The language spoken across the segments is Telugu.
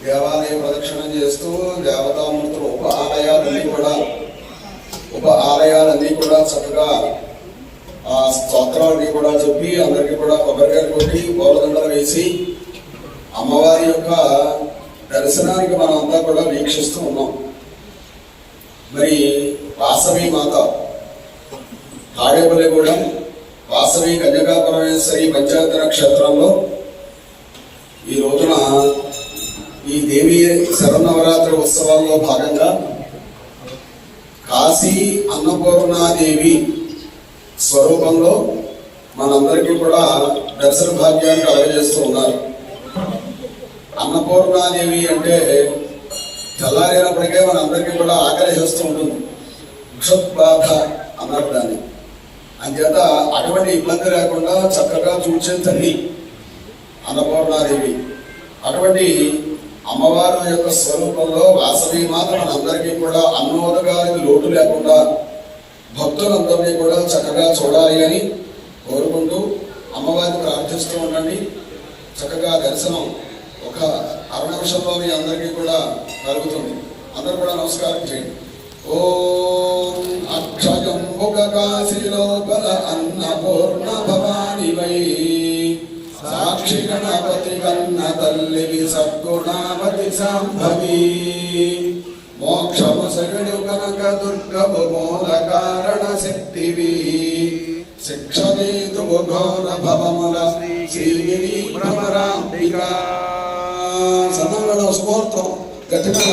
దేవాలయ ప్రదక్షిణ చేస్తూ దేవతామూర్తులు ఉప ఆలయాలన్నీ కూడా ఉప ఆలయాలన్నీ కూడా చక్కగా ఆ స్తోత్రాలన్నీ కూడా చెప్పి అందరికీ కూడా కొబ్బరికాయలు కొట్టి పూలదండలు వేసి అమ్మవారి యొక్క దర్శనానికి మనం అంతా కూడా వీక్షిస్తూ ఉన్నాం. మరి వాసవి మాత తాడేపల్లిగూడెం వాసవి కన్యకాపరమేశ్వరి పంచాయతన క్షేత్రంలో ఈ రోజున ఈ దేవి శరన్నవరాత్రి ఉత్సవాల్లో భాగంగా కాశీ అన్నపూర్ణాదేవి స్వరూపంలో మనందరికీ కూడా దర్శన భాగ్యాన్ని కలగజేస్తూ ఉన్నారు. అన్నపూర్ణాదేవి అంటే తెల్లారినప్పటికే మనందరికీ కూడా ఆకలిస్తూ ఉంటుంది. వృషబాధ అన్నారు దాన్ని అంచేత అటువంటి ఇబ్బంది లేకుండా చక్కగా చూసే తల్లి అన్నపూర్ణాదేవి. అటువంటి అమ్మవారి యొక్క స్వరూపంలో వాసవి మాత మనందరికీ కూడా అన్నోదగానికి లోటు లేకుండా భక్తులందరినీ కూడా చక్కగా చూడాలి అని కోరుకుంటూ అమ్మవారిని ప్రార్థిస్తూ ఉండండి. చక్కగా దర్శనం ఒక అర నిమిషంలో మీ అందరికీ కూడా కలుగుతుంది. అందరూ కూడా నమస్కారం చేయండి. ఓ సాక్షి గణపతి కన్న తల్లివి సద్గుణావతి సాంభవి మోక్షము సగడు కనక దుర్గము మూల కారణ శక్తివి శిక్షదేతు ఘోర భవముల శ్రీగిరి భ్రమరాంబిక సదనం స్ఫూర్తం గట్టిగా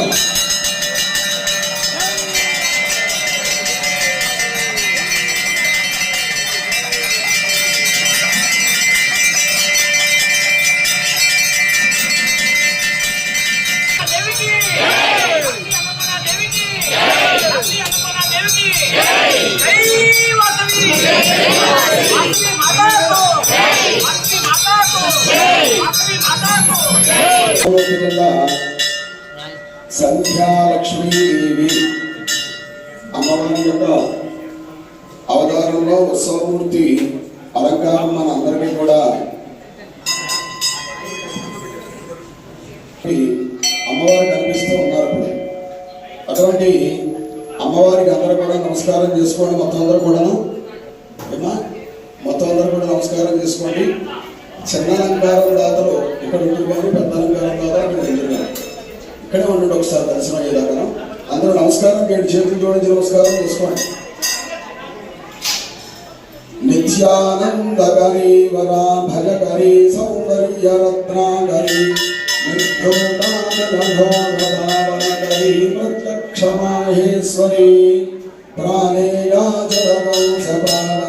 సంధ్యాలక్ష్మీదేవి అమ్మవారి యొక్క అవతారంలో ఉత్సవమూర్తి అలంకారం మన అందరికీ కూడా అమ్మవారు కనిపిస్తూ ఉన్నారు ఇప్పుడు అటువంటి అమ్మవారికి అందరూ కూడా నమస్కారం చేసుకోండి మొత్తం అందరూ కూడాను. ఏమా మొత్తం అందరూ కూడా నమస్కారం చేసుకోండి. చిన్న అలంకారం దాతలు ఇక్కడ ఉంటున్నారు పెద్ద అలంకారం దాతలు అక్కడ వెళ్తున్నారు ఇక్కడే ఉండండి ఒకసారి దర్శనం అయ్యేదాకా. అందరూ నమస్కారం చేయండి చేతులు జోడించి నమస్కారం చేసుకోండి. నిత్యానందకరీ వరా భజకరీ సౌందర్య రత్నాకరీ నిర్ఘోటానఘోరధావనకరీ ప్రత్యక్ష మాహేశ్వరీ ప్రాణేయాచరవంశపాల